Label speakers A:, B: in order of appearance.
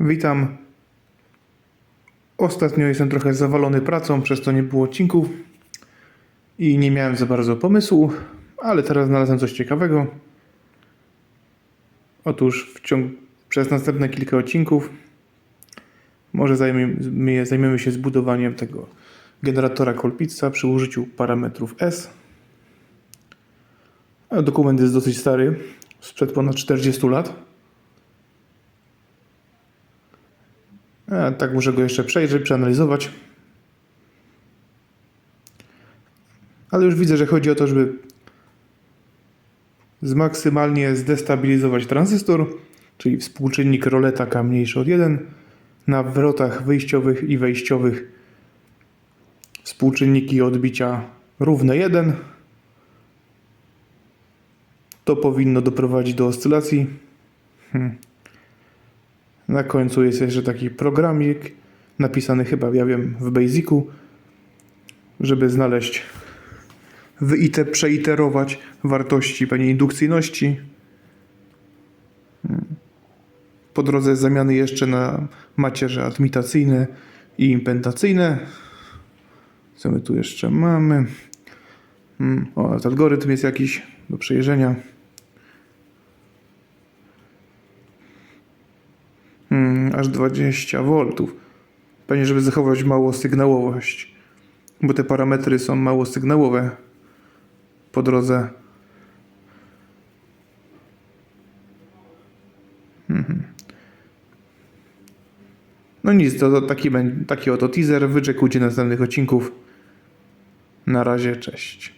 A: Witam. Ostatnio jestem trochę zawalony pracą, przez to nie było odcinków i nie miałem za bardzo pomysłu, ale teraz znalazłem coś ciekawego. Otóż w ciągu, przez następne kilka odcinków może zajmiemy, się zbudowaniem tego generatora Colpizza przy użyciu parametrów S. Dokument jest dosyć stary, sprzed ponad 40 lat. A, tak muszę go jeszcze przejrzeć, przeanalizować. Ale już widzę, że chodzi o to, żeby zmaksymalnie zdestabilizować tranzystor, czyli współczynnik roleta K mniejszy od 1. Na wrotach wyjściowych i wejściowych współczynniki odbicia równe 1. To powinno doprowadzić do oscylacji. Hmm. Na końcu jest jeszcze taki programik napisany chyba, ja wiem, w Basicu, żeby znaleźć, wyite, przeiterować wartości pewnej indukcyjności. Po drodze zamiany jeszcze na macierze admitacyjne i impentacyjne. Co my tu jeszcze mamy? Hmm. O, algorytm jest jakiś do przejrzenia. Hmm, aż 20 V. Pewnie, żeby zachować mało sygnałowość, bo te parametry są mało sygnałowe po drodze. Mhm. No nic, to, to taki, taki oto teaser. Wyczekujcie następnych odcinków. Na razie, cześć.